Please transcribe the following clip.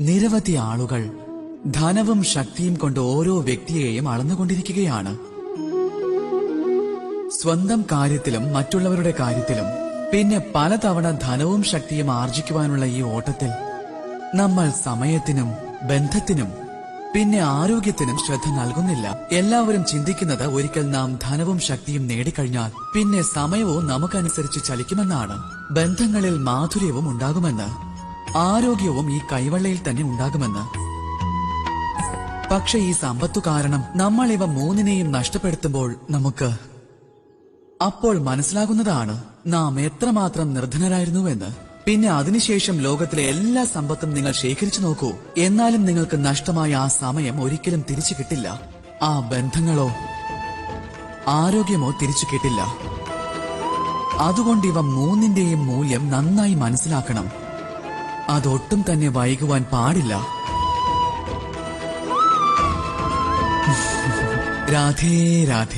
നിരവധി ആളുകൾ ധനവും ശക്തിയും കൊണ്ട് ഓരോ വ്യക്തിയെയും അളന്നുകൊണ്ടിരിക്കുകയാണ്. സ്വന്തം കാര്യത്തിലും മറ്റുള്ളവരുടെ കാര്യത്തിലും പിന്നെ പലതവണ ധനവും ശക്തിയും ആർജിക്കുവാനുള്ള ഈ ഓട്ടത്തിൽ നമ്മൾ സമയത്തിനും ബന്ധത്തിനും പിന്നെ ആരോഗ്യത്തിനും ശ്രദ്ധ നൽകുന്നില്ല. എല്ലാവരും ചിന്തിക്കുന്നത് ഒരിക്കൽ നാം ധനവും ശക്തിയും നേടിക്കഴിഞ്ഞാൽ പിന്നെ സമയവും നമുക്കനുസരിച്ച് ചലിക്കുമെന്നാണ്. ബന്ധങ്ങളിൽ മാധുര്യവും ഉണ്ടാകുമെന്ന് ആരോഗ്യവും ഈ കൈവെള്ളയിൽ തന്നെ ഉണ്ടാകുമെന്ന്. പക്ഷെ ഈ സമ്പത്തു കാരണം നമ്മൾ ഇവ മൂന്നിനെയും നഷ്ടപ്പെടുത്തുമ്പോൾ നമുക്ക് അപ്പോൾ മനസ്സിലാകുന്നതാണ് നാം എത്രമാത്രം നിർധനരായിരുന്നുവെന്ന്. പിന്നെ അതിനുശേഷം ലോകത്തിലെ എല്ലാ സമ്പത്തും നിങ്ങൾ ശേഖരിച്ചു നോക്കൂ. എന്നാലും നിങ്ങൾക്ക് നഷ്ടമായ ആ സമയം ഒരിക്കലും തിരിച്ചു കിട്ടില്ല. ആ ബന്ധങ്ങളോ ആരോഗ്യമോ തിരിച്ചു കിട്ടില്ല. അതുകൊണ്ട് ഇവ മൂന്നിന്റെയും മൂല്യം നന്നായി മനസ്സിലാക്കണം. അതൊട്ടും തന്നെ വൈകുവാൻ പാടില്ല. രാധേ രാധേ.